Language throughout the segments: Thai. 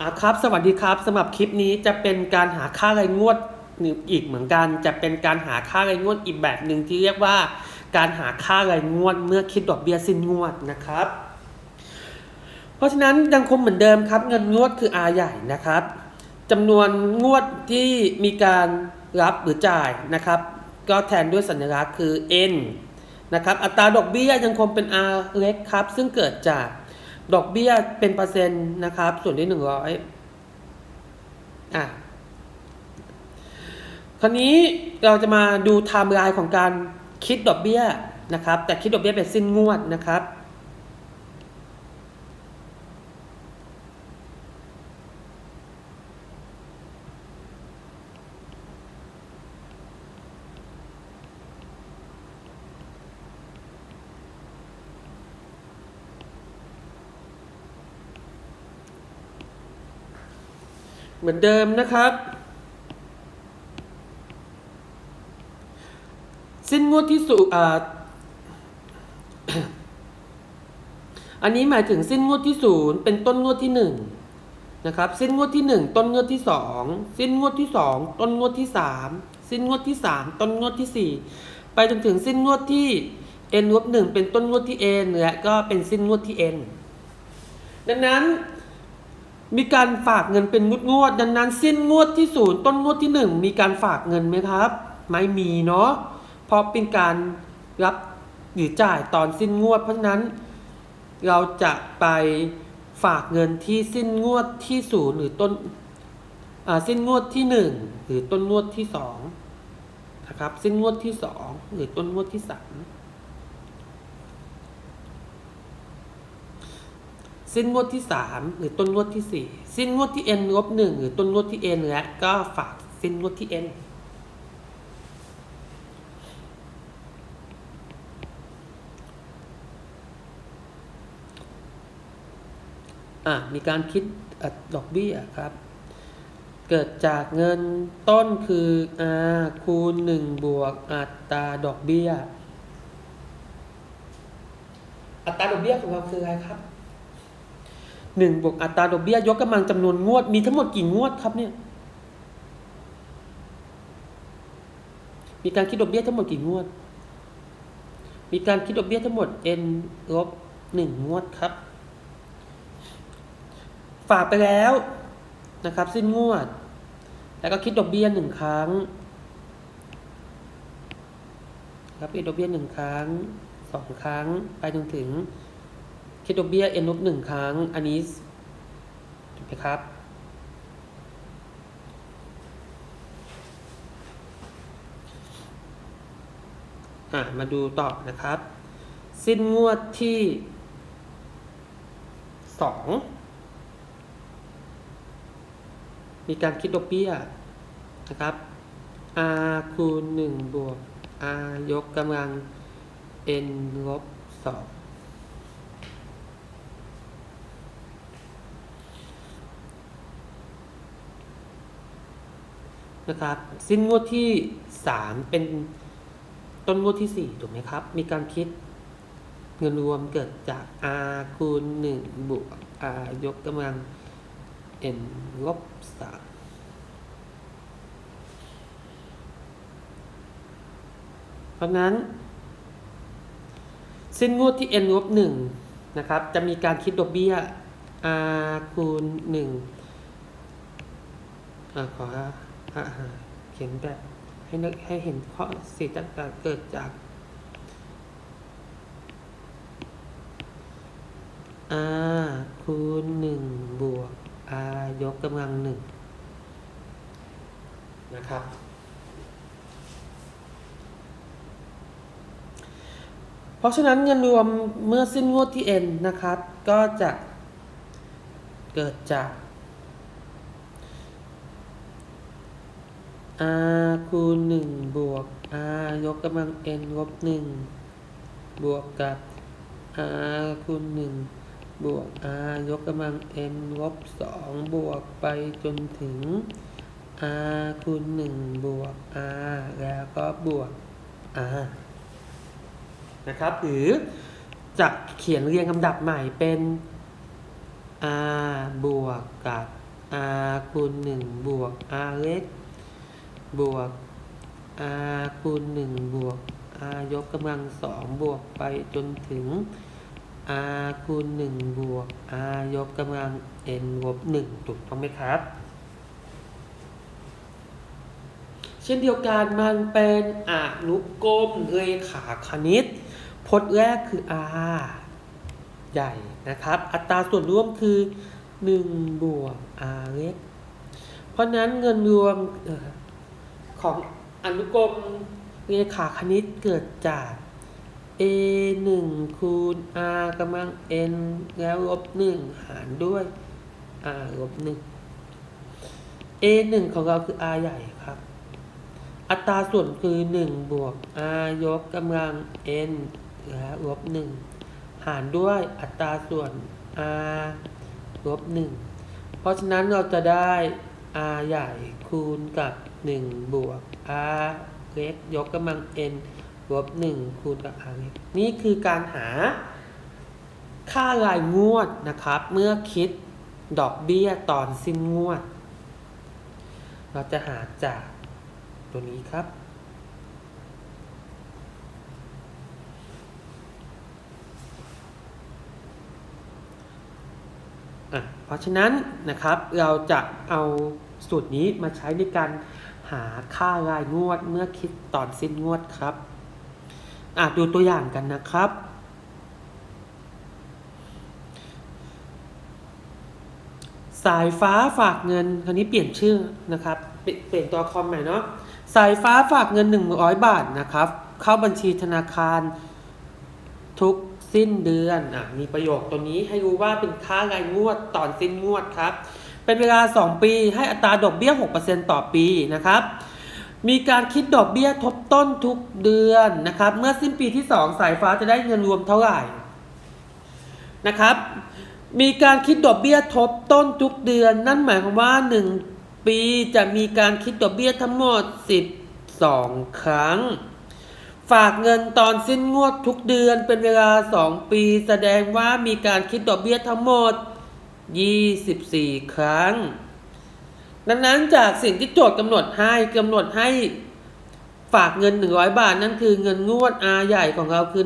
อ่าครับ สวัสดีครับสำหรับคลิปนี้จะเป็นการหาค่ารายงวดหนึ่งอีกเหมือนกัน จะเป็นการหาค่ารายงวดอีกแบบหนึ่งที่เรียกว่า การหาค่ารายงวดเมื่อคิดดอกเบี้ยสิ้นงวดนะครับ เพราะฉะนั้นยังคงเหมือนเดิมครับ เงินงวดคือ R ใหญ่นะครับจำนวนงวดที่มีการรับหรือจ่ายนะครับ ก็แทนด้วยสัญลักษณ์คือ N นะครับ อัตราดอกเบี้ยยังคงเป็น R เล็กครับ ซึ่งเกิดจาก ดอกเบี้ยเป็นเปอร์เซ็นต์นะครับ ส่วนที่หนึ่งร้อยอะคราวนี้เราจะมาดูไทม์ไลน์ของการคิดดอกเบี้ยนะครับ แต่คิดดอกเบี้ยเป็นสิ้นงวดนะครับ เหมือนเดิมนะครับ สิ้นงวดที่สุอ่าอันนี้หมายถึงสิ้นงวดที่ศูนย์เป็นต้นงวดที่หนึ่งนะครับ สิ้นงวดที่หนึ่งต้นงวดที่สองสิ้นงวดที่สองต้นงวดที่สามสิ้นงวดที่สามต้นงวดที่สี่ไปจนถึงสิ้นงวดที่ n ลบหนึ่งเป็นต้นงวดที่ n และก็เป็นสิ้นงวดที่ n ดังนั้น มีการฝากเงินเป็นงวดงวดดังนั้นสิ้นงวดที่ศูนย์ต้นงวดที่หนึ่งมีการฝากเงินไหมครับ ไม่มีเนาะเพราะเป็นการรับหรือจ่ายตอนสิ้นงวด เพราะฉะนั้น เราจะไปฝากเงินที่สิ้นงวดที่ศูนย์หรือต้นอ่าสิ้นงวดที่หนึ่งหรือต้นงวดที่สองนะครับ สิ้นงวดที่สองหรือต้นงวดที่สาม สิ้นงวดที่สามหรือต้นงวดที่สี่สิ้นงวดที่ n ลบหนึ่งหรือต้นงวดที่ n และก็ฝากสิ้นงวดที่ n อะมีการคิดอดอกเบี้ยครับ เกิดจากเงินต้นคือ r คูณ 1 บวกอัตราดอกเบี้ย อัตราดอกเบี้ยของเราคืออะไรครับ หนึ่งบวกอัตราดอกเบี้ยยกกำลังจำนวนงวด มีทั้งหมดกี่งวดครับเนี่ย มีการคิดดอกเบี้ยทั้งหมดกี่งวด มีการคิดดอกเบี้ยทั้งหมด n ลบหนึ่งงวดครับ ฝากไปแล้วนะครับ สิ้นงวด แล้วก็คิดดอกเบี้ยหนึ่งครั้งครับคิดดอกเบี้ยหนึ่งครั้งสองครั้งไปจนถึง คิดดอกเบี้ย n ลบหนึ่งครั้ง อันนี้ถูกไหมครับ อะ มาดูต่อนะครับ สิ้นงวดที่สองมีการคิดดอกเบี้ยนะครับ r คูณ1บวก r ยกกำลัง n ลบ2 นะครับ สิ้นงวดที่ 3 เป็นต้นงวดที่ 4 ถูกไหมครับ มีการคิดเงินรวมเกิดจาก r คูณ 1 บวก r ยกกำลัง n ลบสามเพราะนั้น สิ้นงวดที่ n ลบหนึ่งนะครับ จะมีการคิดดอกเบี้ย r คูณหนึ่งอ่าขอ อ่าเขียนแบบให้นึกให้เห็นข้อสิ่งต่างๆเกิดจาก r คูณหนึ่งบวก r ยกกำลังหนึ่งนะครับ เพราะฉะนั้นเงินรวมเมื่อสิ้นงวดที่ n นะครับ ก็จะเกิดจาก r คูณหนึ่งบวก r ยกกำลัง n ลบหนึ่งบวกกับ r คูณหนึ่งบวก r ยกกำลัง n ลบสองบวกไปจนถึง r คูณหนึ่งบวก r แล้วก็บวก r นะครับ หรือจะเขียนเรียงลำดับใหม่เป็น r บวกกับ r คูณหนึ่งบวก r เล็ก บวก r คูณหนึ่งบวก r ยกกำลังสองบวกไปจนถึง r คูณหนึ่งบวก r ยกกำลัง n ลบหนึ่งถูกต้องไหมครับ เช่นเดียวกันมันเป็นอนุกรมเรขาคณิตพจน์แรกคือ r ใหญ่นะครับ อัตราส่วนร่วมคือ 1 บวก r เล็ก เพราะนั้นเงินรวม ของอนุกรมเรขาคณิตเกิดจาก a 1คูณ r กำลัง n แล้วลบ1หารด้วย r ลบ1 a 1ของเราคือ r ใหญ่ครับ อัตราส่วนคือ 1 บวก r ยกกำลัง n และลบ1หารด้วยอัตราส่วน r ลบ1เพราะฉะนั้นเราจะได้ r ใหญ่คูณกับ 1 บวก r เล็กยกกำลัง n ลบ1คูณกับ r เล็กนี่คือการหา ค่ารายงวดนะครับ เมื่อคิดดอกเบี้ยตอนสิ้นงวด เราจะหาจากตัวนี้ครับ เพราะฉะนั้นนะครับเราจะเอาสูตรนี้มาใช้ในการหาค่ารายงวดเมื่อคิดตอนสิ้นงวดครับอะดูตัวอย่างกันนะครับ สายฟ้าฝากเงินคราวนี้เปลี่ยนชื่อนะครับเปลี่ยนเปลี่ยนตัวคอมใหม่เนาะสายฟ้าฝากเงิน 100 บาทนะครับ เข้าบัญชีธนาคารทุก สิ้นเดือนอะมีประโยคตัวนี้ให้รู้ว่าเป็นค่ารายงวดตอนสิ้นงวดครับ เป็นเวลา 2 ปีให้อัตราดอกเบี้ย 6%ต่อปีนะครับ มีการคิดดอกเบี้ยทบต้นทุกเดือนนะครับ เมื่อสิ้นปีที่ 2 สายฟ้าจะได้เงินรวมเท่าไหร่นะครับ มีการคิดดอกเบี้ยทบต้นทุกเดือน นั่นหมายความว่า 1 ปีจะมีการคิดดอกเบี้ยทั้งหมด 12 ครั้ง ฝากเงินตอนสิ้นงวดทุกเดือนเป็นเวลา 2 ปี แสดงว่ามีการคิดดอกเบี้ยทั้งหมด 24 ครั้ง ดังนั้นจากสิ่งที่โจทย์กำหนดให้กำหนดให้ฝากเงิน 100 บาท นั่นคือเงินงวด R ใหญ่ของเราคือ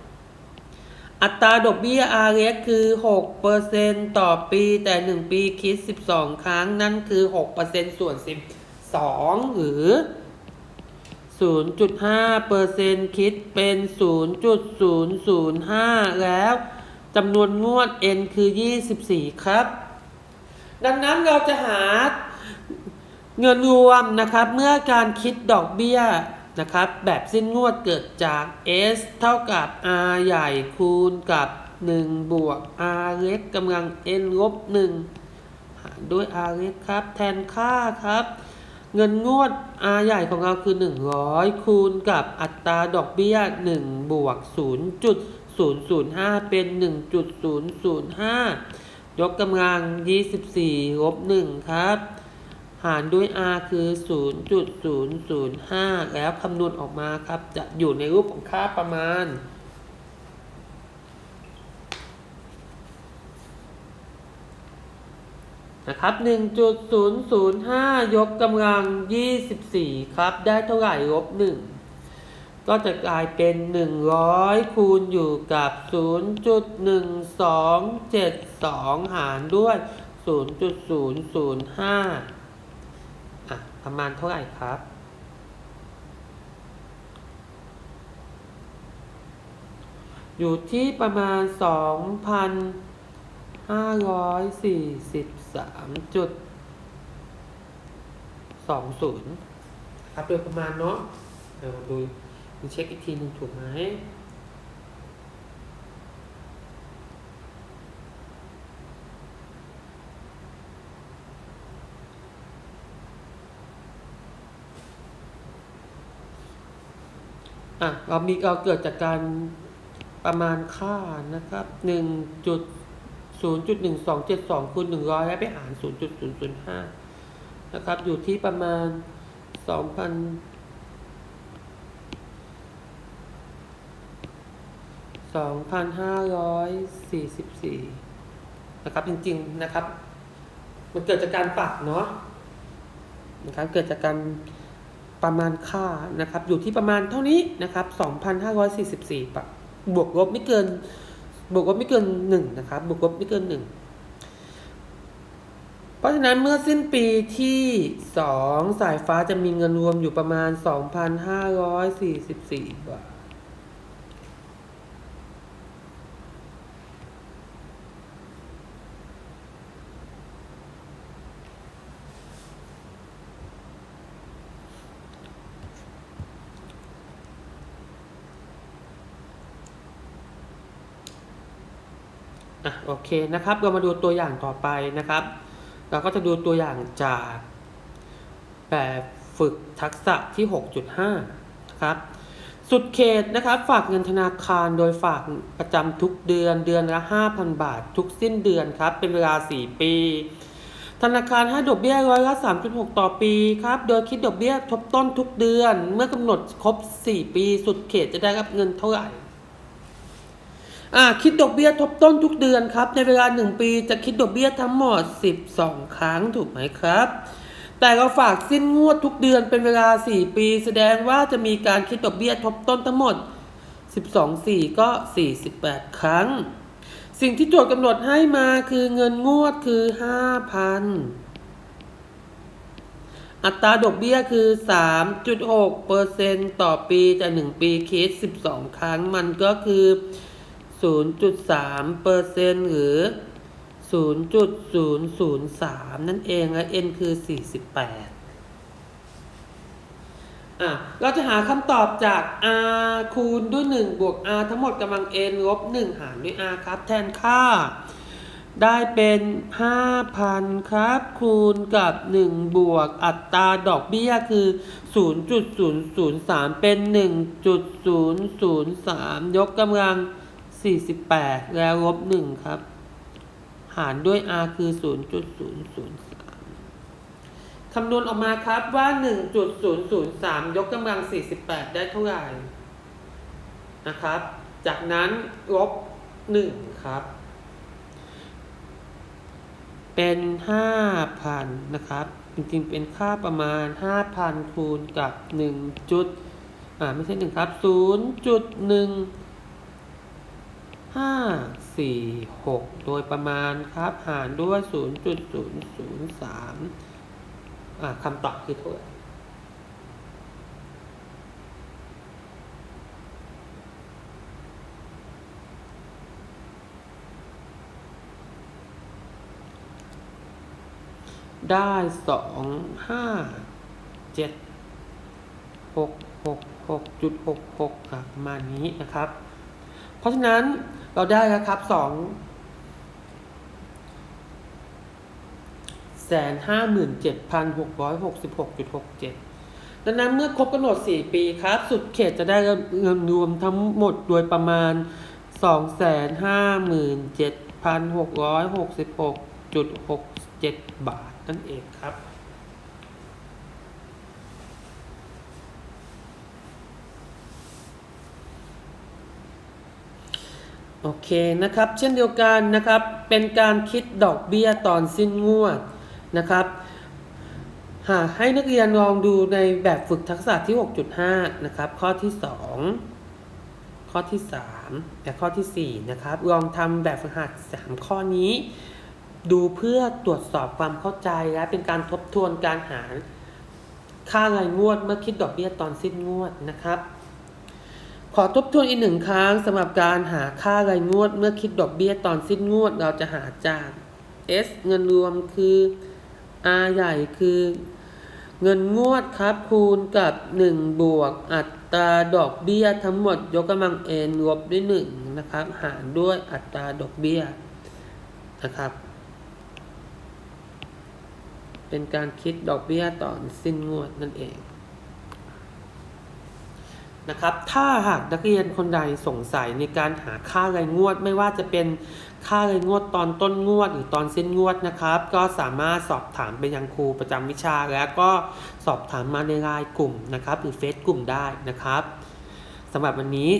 100 อัตราดอกเบี้ย R เล็กคือ 6%ต่อปีแต่ 1 ปีคิด 12 ครั้ง นั่นคือ 6%ส่วน 12 หรือ 0.5%คิดเป็น 0.005 แล้วจำนวนงวด n คือ 24 ครับ ดังนั้นเราจะหาเงินรวมนะครับเมื่อการคิดดอกเบี้ยนะครับ แบบสิ้นงวดเกิดจาก s เท่ากับ r ใหญ่คูณกับ 1 บวก r เล็กกำลัง n ลบ1หารด้วย r เล็กครับ แทนค่าครับ เงินงวด R ใหญ่ของเราคือ 100 คูณกับอัตราดอกเบี้ย 1 บวก 0.005 เป็น 1.005 ยกกำลัง 24 ลบ 1 ครับ หารด้วย R คือ 0.005 แล้วคำนวณออกมาครับ จะอยู่ในรูปของค่าประมาณ นะครับ 1.005 ยกกำลัง 24 ครับ ได้เท่าไหร่ลบ 1 ก็จะกลายเป็น 100 คูณอยู่กับ 0.1272 หารด้วย 0.005 อะ ประมาณเท่าไหร่ครับอยู่ที่ประมาณ2,000 สี่สิบสามจุดสองศูนย์ครับโดยประมาณเนาะเดี๋ยวดูดูเช็คอีกทีหนึ่งถูกไหมอะเรามีเราเกิดจากการประมาณค่านะครับหนึ่งจุด 0.1272คูณ100 แล้วไปหาร 0.005 นะครับ อยู่ที่ประมาณ 2,000 2,544 นะครับจริงๆนะครับ มันเกิดจากการปรับเนาะนะครับเกิดจากการประมาณค่านะครับ อยู่ที่ประมาณเท่านี้นะครับ 2,544ปะบวกลบไม่เกิน บวกลบไม่เกินหนึ่งนะครับ บวกลบไม่เกินหนึ่งเพราะฉะนั้นเมื่อสิ้นปีที่สองสายฟ้าจะมีเงินรวมอยู่ประมาณ 2,544 บาท อะโอเคนะครับเรามาดูตัวอย่างต่อไปนะครับ เราก็จะดูตัวอย่างจากแบบฝึกทักษะที่ 6.5นะครับสุดเขตนะครับฝากเงินธนาคารโดยฝากประจำทุกเดือนเดือนละ 5,000 บาท ทุกสิ้นเดือนครับ เป็นเวลา 4 ปี ธนาคารให้ดอกเบี้ยร้อยละ3.6 ต่อปีครับ โดยคิดดอกเบี้ยทบต้นทุกเดือน เมื่อกำหนดครบ 4 ปี สุดเขตจะได้รับเงินเท่าไหร่ อ่าคิดดอกเบี้ยทบต้นทุกเดือนครับ ในเวลา 1 ปีจะคิดดอกเบี้ยทั้งหมด 12 ครั้งถูกไหมครับ แต่เราฝากสิ้นงวดทุกเดือนเป็นเวลา 4 ปี แสดงว่าจะมีการคิดดอกเบี้ยทบต้นทั้งหมด 12 4 ก็ 48 ครั้ง สิ่งที่โจทย์กำหนดให้มาคือเงินงวดคือ 5,000 อัตราดอกเบี้ยคือ 3.6เปอร์เซ็นต่อปีแต่ 1 ปีคิด 12 ครั้งมันก็คือ 0.3เปอร์เซ็นหรือ 0.003 นั่นเองและ n คือ 48 อะ เราจะหาคำตอบจาก r คูณด้วย 1 บวก r ทั้งหมดกำลัง n ลบ 1 หารด้วย r ครับ แทนค่า ได้เป็น 5,000 ครับ คูณกับ 1 บวกอัตราดอกเบี้ยคือ 0.003 เป็น 1.003 ยกกำลัง 48 แล้วลบ1ครับ หารด้วย r คือ 0.003 คำนวณออกมาครับว่า 1.003 ยกกำลัง 48 ได้เท่าไหร่ นะครับ จากนั้นลบ 1 ครับ เป็น 5,000 นะครับ จริงๆ เป็นค่าประมาณ 5,000 คูณกับ 1 จุด อ่า ไม่ใช่ 1 ครับ 0.1 ห้าสี่หกโดยประมาณครับ หารด้วยศูนย์จุดศูนย์ศูนย์สามอ่าคำตอบคือเท่าไหร่ได้สองห้าเจ็ดหกหกหกจุดหกหกประมาณนี้นะครับ เพราะฉะนั้น เราได้แล้วครับสองแสนห้าหมื่นเจ็ดพันหกร้อยหกสิบหกจุดหกเจ็ดดังนั้นเมื่อครบกำหนดสี่ปีครับ สุดเขตจะได้เงินรวมทั้งหมดโดยประมาณสองแสนห้าหมื่นเจ็ดพันหกร้อยหกสิบหกจุดหกเจ็ดบาทนั่นเองครับ โอเคนะครับ เช่นเดียวกันนะครับ เป็นการคิดดอกเบี้ยตอนสิ้นงวดนะครับหากให้นักเรียนลองดูในแบบฝึกทักษะที่ 6.5 นะครับ ข้อที่ 2 ข้อที่ 3 และข้อทีสี่4 นะครับ ลองทำแบบฝึกหัด 3 ข้อนี้ ดูเพื่อตรวจสอบความเข้าใจและเป็นการทบทวนการหาร ค่ารายงวดเมื่อคิดดอกเบี้ยตอนสิ้นงวดนะครับ ขอทบทวนอีกหนึ่งครั้งสำหรับการหาค่ารายงวด เมื่อคิดดอกเบี้ยตอนสิ้นงวดเราจะหาจาก S เงินรวมคือ R ใหญ่คือ เงินงวดครับคูณกับ 1 บวก อัตราดอกเบี้ยทั้งหมดยกกำลัง n ลบด้วย1นะครับหารด้วยอัตราดอกเบี้ยนะครับ เป็นการคิดดอกเบี้ยตอนสิ้นงวดนั่นเอง นะครับ ถ้าหากนักเรียนคนใดสงสัยในการหาค่ารายงวด ไม่ว่าจะเป็นค่ารายงวดตอนต้นงวด หรือตอนสิ้นงวดนะครับ ก็สามารถสอบถามไปยังครูประจำวิชา แล้วก็สอบถามมาในไลน์กลุ่มนะครับ หรือเฟซกลุ่มได้นะครับสำหรับวันนี้